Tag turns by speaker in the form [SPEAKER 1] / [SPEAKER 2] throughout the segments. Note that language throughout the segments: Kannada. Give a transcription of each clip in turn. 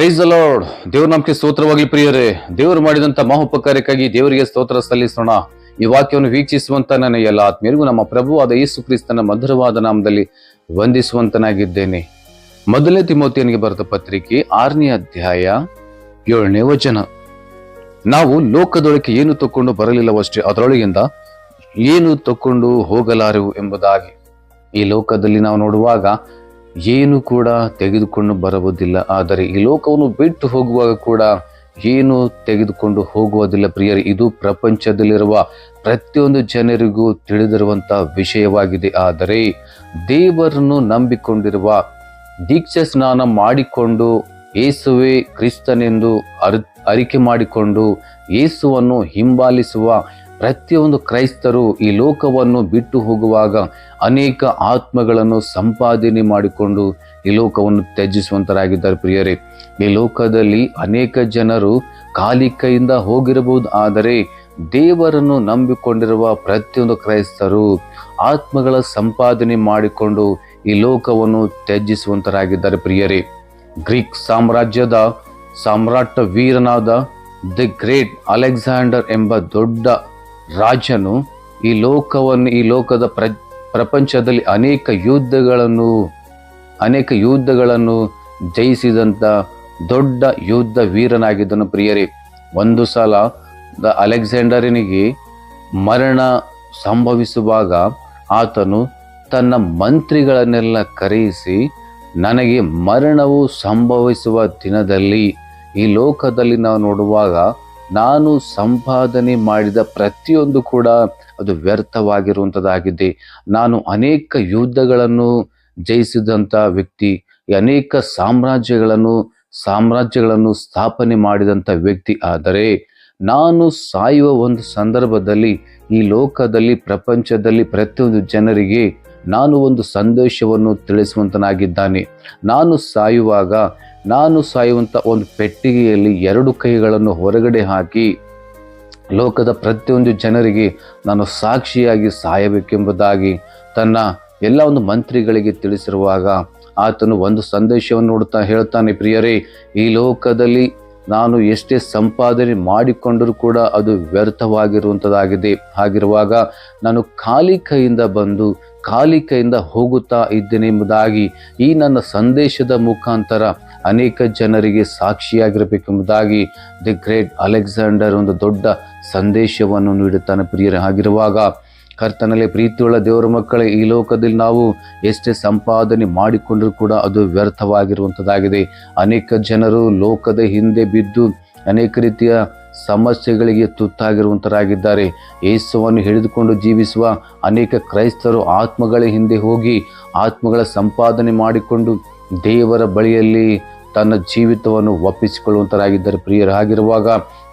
[SPEAKER 1] ಪ್ರೈಸ್ ದ ಲಾರ್ಡ್ ದೇವ್ರ ನಮ್ಗೆ ಸ್ತೋತ್ರವಾಗಲಿ ಪ್ರಿಯರೇ, ದೇವರು ಮಾಡಿದಂತ ಮಹೋಪಕಾರಕ್ಕಾಗಿ ದೇವರಿಗೆ ಸ್ತೋತ್ರ ಸಲ್ಲಿಸೋಣ. ಈ ವಾಕ್ಯವನ್ನು ವೀಕ್ಷಿಸುವಂತ ನನ್ನ ಎಲ್ಲ ಆತ್ಮೀಯರಿಗೂ ನಮ್ಮ ಪ್ರಭುವಾದ ಯೇಸು ಕ್ರಿಸ್ತನ ಮಧುರವಾದ ನಾಮದಲ್ಲಿ ವಂದಿಸುವಂತನಾಗಿದ್ದೇನೆ. ಮೊದಲನೇ ತಿಮೋತಿಯನಿಗೆ ಬರೆದ ಪತ್ರಿಕೆ ಆರನೇ ಅಧ್ಯಾಯ ಏಳನೇ ವಚನ. ನಾವು ಲೋಕದೊಳಗೆ ಏನು ತಕೊಂಡು ಬರಲಿಲ್ಲವಷ್ಟೇ, ಅದರೊಳಗಿಂದ ಏನು ತಕೊಂಡು ಹೋಗಲಾರೆವು ಎಂಬುದಾಗಿ. ಈ ಲೋಕದಲ್ಲಿ ನಾವು ನೋಡುವಾಗ ಏನು ಕೂಡ ತೆಗೆದುಕೊಂಡು ಬರುವುದಿಲ್ಲ ಆದರೆ ಈ ಲೋಕವನ್ನು ಬಿಟ್ಟು ಹೋಗುವಾಗ ಕೂಡ ಏನು ತೆಗೆದುಕೊಂಡು ಹೋಗುವುದಿಲ್ಲ ಪ್ರಿಯರಿ. ಇದು ಪ್ರಪಂಚದಲ್ಲಿರುವ ಪ್ರತಿಯೊಂದು ಜನರಿಗೂ ತಿಳಿದಿರುವಂತ ವಿಷಯವಾಗಿದೆ. ಆದರೆ ದೇವರನ್ನು ನಂಬಿಕೊಂಡಿರುವ ದೀಕ್ಷಾ ಸ್ನಾನ ಮಾಡಿಕೊಂಡು ಯೇಸುವೆ ಕ್ರಿಸ್ತನೆಂದು ಅರ್, ಅರಿಕೆ ಮಾಡಿಕೊಂಡು ಯೇಸುವನ್ನು ಹಿಂಬಾಲಿಸುವ ಪ್ರತಿಯೊಂದು ಕ್ರೈಸ್ತರು ಈ ಲೋಕವನ್ನು ಬಿಟ್ಟು ಹೋಗುವಾಗ ಅನೇಕ ಆತ್ಮಗಳನ್ನು ಸಂಪಾದನೆ ಮಾಡಿಕೊಂಡು ಈ ಲೋಕವನ್ನು ತ್ಯಜಿಸುವಂತರಾಗಿದ್ದಾರೆ ಪ್ರಿಯರೇ. ಈ ಲೋಕದಲ್ಲಿ ಅನೇಕ ಜನರು ಖಾಲಿ ಕೈಯಿಂದ ಹೋಗಿರಬಹುದು, ಆದರೆ ದೇವರನ್ನು ನಂಬಿಕೊಂಡಿರುವ ಪ್ರತಿಯೊಂದು ಕ್ರೈಸ್ತರು ಆತ್ಮಗಳ ಸಂಪಾದನೆ ಮಾಡಿಕೊಂಡು ಈ ಲೋಕವನ್ನು ತ್ಯಜಿಸುವಂತರಾಗಿದ್ದಾರೆ ಪ್ರಿಯರೇ. ಗ್ರೀಕ್ ಸಾಮ್ರಾಜ್ಯದ ಸಾಮ್ರಾಟ ವೀರನಾದ ದಿ ಗ್ರೇಟ್ ಅಲೆಕ್ಸಾಂಡರ್ ಎಂಬ ದೊಡ್ಡ ರಾಜನು ಈ ಲೋಕವನ್ನು, ಈ ಲೋಕದ ಪ್ರ, ಪ್ರಪಂಚದಲ್ಲಿ ಅನೇಕ ಯುದ್ಧಗಳನ್ನು ಅನೇಕ ಯುದ್ಧಗಳನ್ನು ಜಯಿಸಿದಂಥ ದೊಡ್ಡ ಯುದ್ಧ ವೀರನಾಗಿದ್ದನು ಪ್ರಿಯರೇ. ಒಂದು ಸಲ ದ ಅಲೆಕ್ಸಾಂಡರನಿಗೆ ಮರಣ ಸಂಭವಿಸುವಾಗ ಆತನು ತನ್ನ ಮಂತ್ರಿಗಳನ್ನೆಲ್ಲ ಕರೆಯಿಸಿ, ನನಗೆ ಮರಣವು ಸಂಭವಿಸುವ ದಿನದಲ್ಲಿ ಈ ಲೋಕದಲ್ಲಿ ನಾವು ನೋಡುವಾಗ ನಾನು ಸಂಪಾದನೆ ಮಾಡಿದ ಪ್ರತಿಯೊಂದು ಕೂಡ ಅದು ವ್ಯರ್ಥವಾಗಿರುವಂಥದ್ದಾಗಿದೆ ನಾನು ಅನೇಕ ಯುದ್ಧಗಳನ್ನು ಜಯಿಸಿದಂಥ ವ್ಯಕ್ತಿ ಅನೇಕ ಸಾಮ್ರಾಜ್ಯಗಳನ್ನು ಸಾಮ್ರಾಜ್ಯಗಳನ್ನು ಸ್ಥಾಪನೆ ಮಾಡಿದಂಥ ವ್ಯಕ್ತಿ ಆದರೆ, ನಾನು ಸಾಯುವ ಒಂದು ಸಂದರ್ಭದಲ್ಲಿ ಈ ಲೋಕದಲ್ಲಿ, ಪ್ರಪಂಚದಲ್ಲಿ ಪ್ರತಿಯೊಂದು ಜನರಿಗೆ ನಾನು ಒಂದು ಸಂದೇಶವನ್ನು ತಿಳಿಸುವಂತನಾಗಿದ್ದಾನೆ. ನಾನು ಸಾಯುವಾಗ, ನಾನು ಸಾಯುವಂಥ ಒಂದು ಪೆಟ್ಟಿಗೆಯಲ್ಲಿ ಎರಡು ಕೈಗಳನ್ನು ಹೊರಗಡೆ ಹಾಕಿ, ಲೋಕದ ಪ್ರತಿಯೊಂದು ಜನರಿಗೆ ನಾನು ಸಾಕ್ಷಿಯಾಗಿ ಸಾಯಬೇಕೆಂಬುದಾಗಿ ತನ್ನ ಎಲ್ಲ ಒಂದು ಮಂತ್ರಿಗಳಿಗೆ ತಿಳಿಸಿರುವಾಗ ಆತನು ಒಂದು ಸಂದೇಶವನ್ನು ನೋಡುತ್ತಾ ಹೇಳ್ತಾನೆ ಪ್ರಿಯರೇ, ಈ ಲೋಕದಲ್ಲಿ ನಾನು ಎಷ್ಟೇ ಸಂಪಾದನೆ ಮಾಡಿಕೊಂಡರೂ ಕೂಡ ಅದು ವ್ಯರ್ಥವಾಗಿರುವಂಥದ್ದಾಗಿದೆ ಹಾಗಿರುವಾಗ ನಾನು ಖಾಲಿ ಕೈಯಿಂದ ಬಂದು, ಖಾಲಿ ಕೈಯಿಂದ ಹೋಗುತ್ತಾ ಇದ್ದೇನೆ ಎಂಬುದಾಗಿ ಈ ನನ್ನ ಸಂದೇಶದ ಮುಖಾಂತರ ಅನೇಕ ಜನರಿಗೆ ಸಾಕ್ಷಿಯಾಗಿರಬೇಕೆಂಬುದಾಗಿ ದಿ ಗ್ರೇಟ್ ಅಲೆಕ್ಸಾಂಡರ್ ಒಂದು ದೊಡ್ಡ ಸಂದೇಶವನ್ನು ನೀಡುತ್ತಾನೆ ಪ್ರಿಯರೇ. ಹಾಗಿರುವಾಗ ಕರ್ತನಲ್ಲಿ ಪ್ರೀತಿಯುಳ್ಳ ದೇವರ ಮಕ್ಕಳೇ, ಈ ಲೋಕದಲ್ಲಿ ನಾವು ಎಷ್ಟೇ ಸಂಪಾದನೆ ಮಾಡಿಕೊಂಡರೂ ಕೂಡ ಅದು ವ್ಯರ್ಥವಾಗಿರುವಂಥದ್ದಾಗಿದೆ. ಅನೇಕ ಜನರು ಲೋಕದ ಹಿಂದೆ ಬಿದ್ದು ಅನೇಕ ರೀತಿಯ ಸಮಸ್ಯೆಗಳಿಗೆ ತುತ್ತಾಗಿರುವಂತರಾಗಿದ್ದಾರೆ. ಯೇಸುವನ್ನು ಹಿಡಿದುಕೊಂಡು ಜೀವಿಸುವ ಅನೇಕ ಕ್ರೈಸ್ತರು ಆತ್ಮಗಳ ಹಿಂದೆ ಹೋಗಿ ಆತ್ಮಗಳ ಸಂಪಾದನೆ ಮಾಡಿಕೊಂಡು ದೇವರ ಬಳಿಯಲ್ಲಿ ತನ್ನ ಜೀವಿತವನ್ನು ಒಪ್ಪಿಸಿಕೊಳ್ಳುವಂತರಾಗಿದ್ದಾರೆ. ಪ್ರಿಯರಾಗಿರುವಾಗ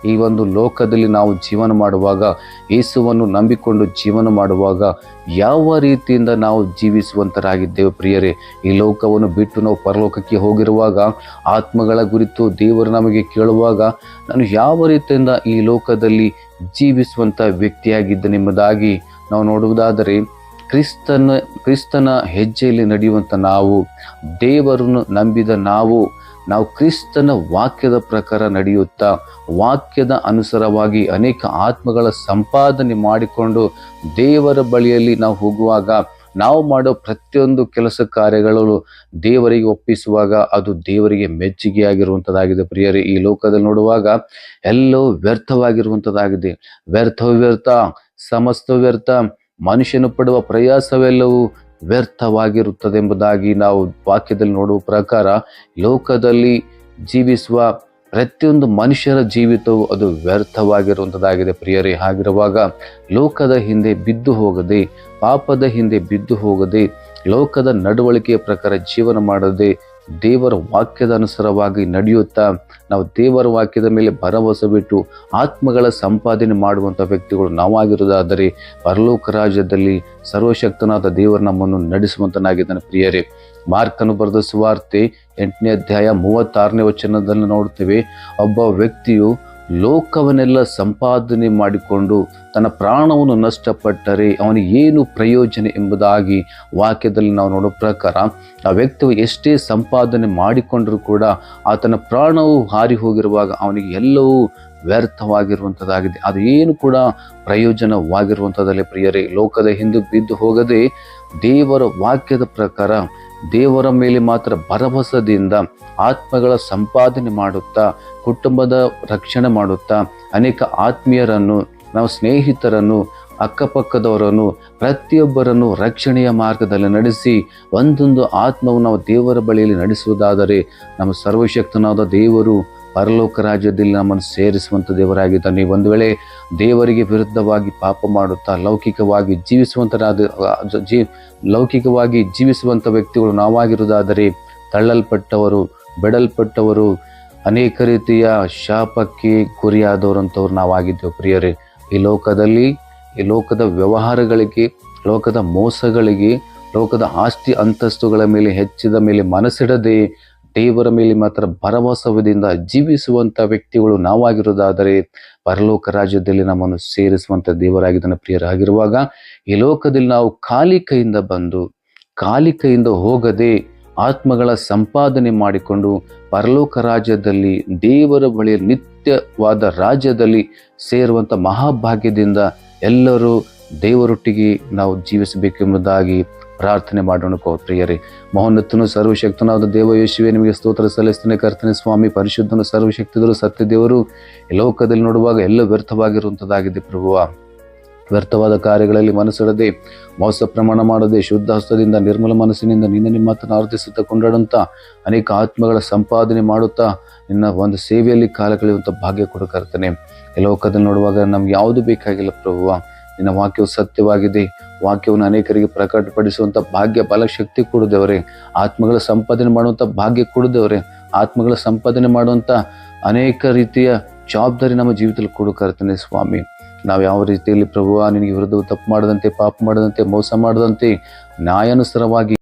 [SPEAKER 1] ಈ ಒಂದು ಲೋಕದಲ್ಲಿ ನಾವು ಜೀವನ ಮಾಡುವಾಗ, ಯೇಸುವನ್ನು ನಂಬಿಕೊಂಡು ಜೀವನ ಮಾಡುವಾಗ ಯಾವ ರೀತಿಯಿಂದ ನಾವು ಜೀವಿಸುವಂತರಾಗಿದ್ದೇವೆ ಪ್ರಿಯರೇ? ಈ ಲೋಕವನ್ನು ಬಿಟ್ಟು ನಾವು ಪರಲೋಕಕ್ಕೆ ಹೋಗಿರುವಾಗ, ಆತ್ಮಗಳ ಕುರಿತು ದೇವರು ನಮಗೆ ಕೇಳುವಾಗ ನಾನು ಯಾವ ರೀತಿಯಿಂದ ಈ ಲೋಕದಲ್ಲಿ ಜೀವಿಸುವಂಥ ವ್ಯಕ್ತಿಯಾಗಿದ್ದನೆಂಬುದಾಗಿ ನಾವು ನೋಡುವುದಾದರೆ, ಕ್ರಿಸ್ತನ ಕ್ರಿಸ್ತನ ಹೆಜ್ಜೆಯಲ್ಲಿ ನಡೆಯುವಂಥ ನಾವು, ದೇವರನ್ನು ನಂಬಿದ ನಾವು ನಾವು ಕ್ರಿಸ್ತನ ವಾಕ್ಯದ ಪ್ರಕಾರ ನಡೆಯುತ್ತಾ, ವಾಕ್ಯದ ಅನುಸಾರವಾಗಿ ಅನೇಕ ಆತ್ಮಗಳ ಸಂಪಾದನೆ ಮಾಡಿಕೊಂಡು ದೇವರ ಬಳಿಯಲ್ಲಿ ನಾವು ಹೋಗುವಾಗ, ನಾವು ಮಾಡೋ ಪ್ರತಿಯೊಂದು ಕೆಲಸ ಕಾರ್ಯಗಳು ದೇವರಿಗೆ ಒಪ್ಪಿಸುವಾಗ ಅದು ದೇವರಿಗೆ ಮೆಚ್ಚುಗೆಯಾಗಿರುವಂಥದ್ದಾಗಿದೆ ಪ್ರಿಯರೇ, ಈ ಲೋಕದಲ್ಲಿ ನೋಡುವಾಗ ಎಲ್ಲವೂ ವ್ಯರ್ಥವಾಗಿರುವಂಥದ್ದಾಗಿದೆ ವ್ಯರ್ಥ ವ್ಯರ್ಥ ಸಮಸ್ತ ವ್ಯರ್ಥ, ಮನುಷ್ಯನು ಪಡುವ ಪ್ರಯಾಸವೆಲ್ಲವೂ ವ್ಯರ್ಥವಾಗಿರುತ್ತದೆ ಎಂಬುದಾಗಿ ನಾವು ವಾಕ್ಯದಲ್ಲಿ ನೋಡುವ ಪ್ರಕಾರ ಲೋಕದಲ್ಲಿ ಜೀವಿಸುವ ಪ್ರತಿಯೊಂದು ಮನುಷ್ಯರ ಜೀವಿತವು ಅದು ವ್ಯರ್ಥವಾಗಿರುವಂಥದ್ದಾಗಿದೆ ಪ್ರಿಯರೇ, ಹಾಗಿರುವಾಗ ಲೋಕದ ಹಿಂದೆ ಬಿದ್ದು ಹೋಗದೆ, ಪಾಪದ ಹಿಂದೆ ಬಿದ್ದು ಹೋಗದೆ, ಲೋಕದ ನಡವಳಿಕೆಯ ಪ್ರಕಾರ ಜೀವನ ಮಾಡದೆ ದೇವರ ವಾಕ್ಯದ ಅನುಸಾರವಾಗಿ ನಡೆಯುತ್ತಾ ನಾವು ದೇವರ ವಾಕ್ಯದ ಮೇಲೆ ಭರವಸೆ ಬಿಟ್ಟು ಆತ್ಮಗಳ ಸಂಪಾದನೆ ಮಾಡುವಂಥ ವ್ಯಕ್ತಿಗಳು ನಾವಾಗಿರುವುದಾದರೆ ಪರಲೋಕ ರಾಜ್ಯದಲ್ಲಿ ಸರ್ವಶಕ್ತನಾದ ದೇವರು ನಮ್ಮನ್ನು ನಡೆಸುವಂತನಾಗಿದ್ದಾನೆ ಪ್ರಿಯರೇ. ಮಾರ್ಕನು ಬರೆದ ಸುವಾರ್ತೆ ಎಂಟನೇ ಅಧ್ಯಾಯ ಮೂವತ್ತಾರನೇ ವಚನದಲ್ಲಿ ನೋಡುತ್ತೇವೆ, ಒಬ್ಬ ವ್ಯಕ್ತಿಯು ಲೋಕವನ್ನೆಲ್ಲ ಸಂಪಾದನೆ ಮಾಡಿಕೊಂಡು ತನ್ನ ಪ್ರಾಣವನ್ನು ನಷ್ಟಪಟ್ಟರೆ ಅವನಿಗೆ ಏನು ಪ್ರಯೋಜನ ಎಂಬುದಾಗಿ ವಾಕ್ಯದಲ್ಲಿ ನಾವು ನೋಡೋ ಪ್ರಕಾರ ಆ ವ್ಯಕ್ತಿಯು ಎಷ್ಟೇ ಸಂಪಾದನೆ ಮಾಡಿಕೊಂಡರೂ ಕೂಡ ಆತನ ಪ್ರಾಣವು ಹಾರಿ ಹೋಗಿರುವಾಗ ಅವನಿಗೆ ಎಲ್ಲವೂ ವ್ಯರ್ಥವಾಗಿರುವಂಥದ್ದಾಗಿದೆ. ಅದು ಏನು ಕೂಡ ಪ್ರಯೋಜನವಾಗಿರುವಂಥದ್ದಲ್ಲಿ ಪ್ರಿಯರೇ, ಲೋಕದ ಹಿಂದೆ ಬಿದ್ದು ಹೋಗದೆ ದೇವರ ವಾಕ್ಯದ ಪ್ರಕಾರ ದೇವರ ಮೇಲೆ ಮಾತ್ರ ಭರವಸದಿಂದ ಆತ್ಮಗಳ ಸಂಪಾದನೆ ಮಾಡುತ್ತಾ, ಕುಟುಂಬದ ರಕ್ಷಣೆ ಮಾಡುತ್ತಾ, ಅನೇಕ ಆತ್ಮೀಯರನ್ನು, ನಾವು ಸ್ನೇಹಿತರನ್ನು, ಅಕ್ಕಪಕ್ಕದವರನ್ನು, ಪ್ರತಿಯೊಬ್ಬರನ್ನು ರಕ್ಷಣೆಯ ಮಾರ್ಗದಲ್ಲಿ ನಡೆಸಿ, ಒಂದೊಂದು ಆತ್ಮವು ನಾವು ದೇವರ ಬಳಿಯಲ್ಲಿ ನಡೆಸುವುದಾದರೆ, ನಮ್ಮ ಸರ್ವಶಕ್ತನಾದ ದೇವರು ಪರಲೋಕ ರಾಜ್ಯದಲ್ಲಿ ನಮ್ಮನ್ನು ಸೇರಿಸುವಂಥ ದೇವರಾಗಿದ್ದಾನೆ ಒಂದು ವೇಳೆ ದೇವರಿಗೆ ವಿರುದ್ಧವಾಗಿ ಪಾಪ ಮಾಡುತ್ತಾ ಲೌಕಿಕವಾಗಿ ಜೀವಿಸುವಂಥರಾದ ಜೀ, ಲೌಕಿಕವಾಗಿ ಜೀವಿಸುವಂಥ ವ್ಯಕ್ತಿಗಳು ನಾವಾಗಿರುವುದಾದರೆ ತಳ್ಳಲ್ಪಟ್ಟವರು, ಬೆಡಲ್ಪಟ್ಟವರು, ಅನೇಕ ರೀತಿಯ ಶಾಪಕ್ಕೆ ಗುರಿಯಾದವರಂಥವ್ರು ನಾವಾಗಿದ್ದೇವೆ ಪ್ರಿಯರೇ. ಈ ಲೋಕದಲ್ಲಿ, ಈ ಲೋಕದ ವ್ಯವಹಾರಗಳಿಗೆ, ಲೋಕದ ಮೋಸಗಳಿಗೆ, ಲೋಕದ ಆಸ್ತಿ ಅಂತಸ್ತುಗಳ ಮೇಲೆ ಹೆಚ್ಚಿದ ಮೇಲೆ ಮನಸ್ಸಿಡದೆ ದೇವರ ಮೇಲೆ ಮಾತ್ರ ಭರವಸದಿಂದ ಜೀವಿಸುವಂಥ ವ್ಯಕ್ತಿಗಳು ನಾವಾಗಿರುವುದಾದರೆ ಪರಲೋಕ ರಾಜ್ಯದಲ್ಲಿ ನಮ್ಮನ್ನು ಸೇರಿಸುವಂಥ ದೇವರಾಗಿದ್ದಾನೆ ಪ್ರಿಯರಾಗಿರುವಾಗ ಈ ಲೋಕದಲ್ಲಿ ನಾವು ಖಾಲಿ ಕೈಯಿಂದ ಬಂದು, ಖಾಲಿ ಕೈಯಿಂದ ಹೋಗದೆ ಆತ್ಮಗಳ ಸಂಪಾದನೆ ಮಾಡಿಕೊಂಡು ಪರಲೋಕ ರಾಜ್ಯದಲ್ಲಿ ದೇವರ ಬಳಿ ನಿತ್ಯವಾದ ರಾಜ್ಯದಲ್ಲಿ ಸೇರುವಂಥ ಮಹಾಭಾಗ್ಯದಿಂದ ಎಲ್ಲರೂ ದೇವರೊಟ್ಟಿಗೆ ನಾವು ಜೀವಿಸಬೇಕೆಂಬುದಾಗಿ ಪ್ರಾರ್ಥನೆ ಮಾಡೋಣ ಪ್ರಿಯರೇ. ಮಹೋನ್ನತನು, ಸರ್ವಶಕ್ತನಾದ ದೇವ ಯೇಸುವೆ, ನಿಮಗೆ ಸ್ತೋತ್ರ ಸಲ್ಲಿಸ್ತಾನೆ ಕರ್ತನೆ ಸ್ವಾಮಿ. ಪರಿಶುದ್ಧನು ಸತ್ಯ ದೇವರು ಈ ಲೋಕದಲ್ಲಿ ನೋಡುವಾಗ ಎಲ್ಲ ವ್ಯರ್ಥವಾಗಿರುವಂಥದ್ದಾಗಿದೆ ಪ್ರಭುವ. ವ್ಯರ್ಥವಾದ ಕಾರ್ಯಗಳಲ್ಲಿ ಮನಸ್ಸಿಡದೆ, ಮೋಸ ಪ್ರಮಾಣ ಮಾಡದೆ, ಶುದ್ಧ ಹಸ್ತದಿಂದ, ನಿರ್ಮಲ ಮನಸ್ಸಿನಿಂದ ನಿನ್ನ ನಿಮ್ಮತ್ತನ್ನು ಆರ್ಧಿಸುತ್ತಾ ಕೊಂಡಾಡುವಂಥ ಅನೇಕ ಆತ್ಮಗಳ ಸಂಪಾದನೆ ಮಾಡುತ್ತಾ ನಿನ್ನ ಒಂದು ಸೇವೆಯಲ್ಲಿ ಕಾಲ ಕಳೆಯುವಂಥ ಭಾಗ್ಯ ಕೊಡು ಕರ್ತನೆ. ಲೋಕದಲ್ಲಿ ನೋಡುವಾಗ ನಮ್ಗೆ ಯಾವುದು ಬೇಕಾಗಿಲ್ಲ ಪ್ರಭುವ. ನಿನ್ನ ವಾಕ್ಯವು ಸತ್ಯವಾಗಿದೆ. ವಾಕ್ಯವನ್ನು ಅನೇಕರಿಗೆ ಪ್ರಕಟಪಡಿಸುವಂಥ ಭಾಗ್ಯ ಬಲಶಕ್ತಿ ಕೊಡುದೇವರೇ ಆತ್ಮಗಳ ಸಂಪಾದನೆ ಮಾಡುವಂಥ ಭಾಗ್ಯ ಕೊಡುದೇವರೇ ಆತ್ಮಗಳ ಸಂಪಾದನೆ ಮಾಡುವಂಥ ಅನೇಕ ರೀತಿಯ ಜವಾಬ್ದಾರಿ ನಮ್ಮ ಜೀವಿತದಲ್ಲಿ ಕೊಡುಕರ್ತನೆ ಸ್ವಾಮಿ. ನಾವು ಯಾವ ರೀತಿಯಲ್ಲಿ ಪ್ರಭುವ ನಿನಗೆ ವಿರುದ್ಧ ತಪ್ಪು ಮಾಡದಂತೆ, ಪಾಪ ಮಾಡದಂತೆ, ಮೋಸ ಮಾಡದಂತೆ ನ್ಯಾಯಾನುಸಾರವಾಗಿ